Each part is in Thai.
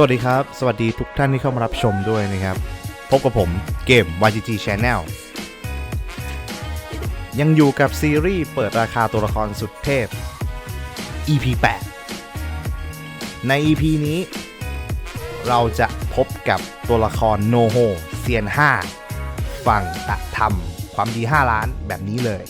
สวัสดีครับ สวัสดีทุกท่านที่เข้ามารับชมด้วยนะครับ พบกับผมเกม YGG Channel ยังอยู่กับซีรีส์เปิดราคาตัวละครสุดเทพ EP 8 ใน EP นี้ เราจะพบกับตัวละครโนโฮเซียน 5 ฝั่งตะธรรม ความดี 5 ล้านแบบนี้เลย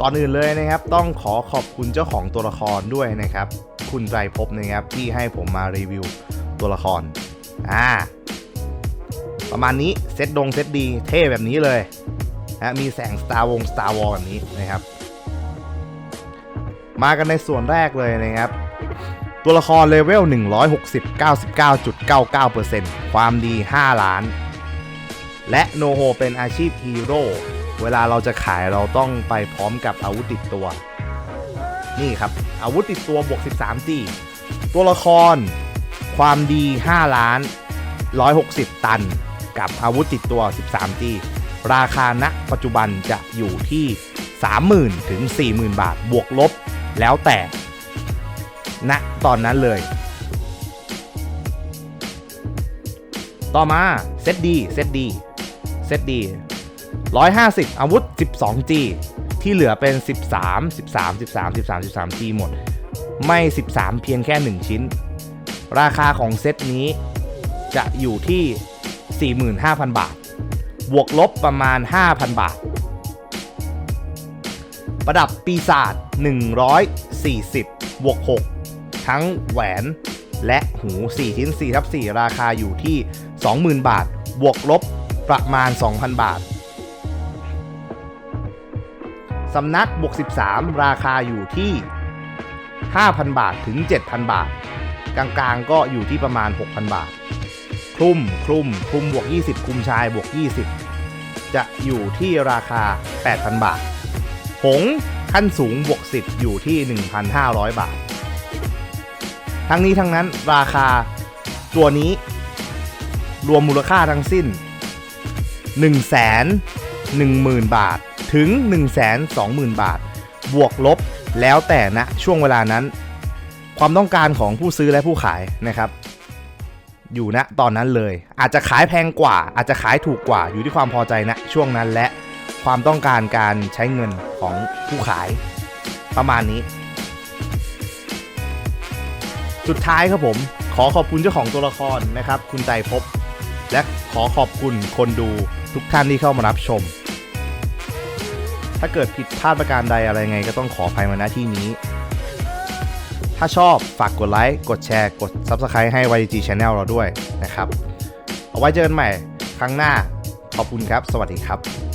ก่อนอื่นเลยนะครับ ต้องขอขอบคุณเจ้าของตัวละครด้วยนะครับ คุณไตรภพนะครับที่ให้ผมมารีวิวตัวละครอ่าประมาณนี้เซตดงเซตดีเท่แบบนี้เลยนะมีแสง Star วง Star Wars แบบนี้นะครับ มากันในส่วนแรกเลยนะครับ ตัวละครเลเวล 160 99.99%ความดี 5 ล้าน และโนโฮเป็นอาชีพฮีโร่ เวลาเราจะขายเราต้องไปพร้อมกับอาวุธติดตัว นี่ครับ อาวุธติดตัวบวก 13G ตัวละคร ความดี 5 ล้าน 160 ตัน กับอาวุธติดตัว 13G ราคาณปัจจุบันจะอยู่ที่ 30,000 ถึง 40,000 บาท บวกลบ แล้วแต่ณตอนนั้นเลย ต่อมาเซตดีเซตดีเซตดี 150 อาวุธ 12G ที่เหลือเป็น 13 13 13 13 13 G หมด ไม่ 13 เพียงแค่ 1 ชิ้น ราคาของเซตนี้จะอยู่ที่ 45,000 บาท บวกลบประมาณ 5,000 บาท ประดับปีศาจ140 บวก 6 ทั้งแหวนและหู4ชิ้น4ทับ4ราคาอยู่ที่ 20,000 บาท บวกลบประมาณ 2,000 บาท สำนักบวก13 ราคาอยู่ที่ 5,000 บาทถึง 7,000 บาท กลางๆก็อยู่ที่ประมาณ 6,000 บาท คลุมคลุมคลุมบวก 20 คลุมชายบวก 20 จะอยู่ที่ราคา 8,000 บาท หงขั้นสูงบวก 10 อยู่ที่ 1,500 บาท ทั้งนี้ทั้งนั้นราคาตัวนี้ รวมมูลค่าทั้งสิ้น1 1 0 0 0 0 บาท ถึง 1 2 0 0 0 0 บาท บวกลบแล้วแต่นะช่วงเวลานั้น ความต้องการของผู้ซื้อและผู้ขายนะครับ อยู่ณตอนนั้นเลย อาจจะขายแพงกว่า อาจจะขายถูกกว่าอยู่ที่ความพอใจณช่วงนั้นและความต้องการการใช้เงินของผู้ขายประมาณนี้ สุดท้ายครับผมขอขอบคุณเจ้าของตัวละครนะครับ คุณใจพบ และขอขอบคุณคนดูทุกท่านที่เข้ามารับชม ถ้าเกิดผิดพลาดประการใดอะไรไงก็ต้องขออภัยมาณที่นี้ ถ้าชอบฝากกดไลค์ กดแชร์ กด Subscribe ให้ YG Channel เราด้วยนะครับ เอาไว้เจอกันใหม่ครั้งหน้า ขอบคุณครับ สวัสดีครับ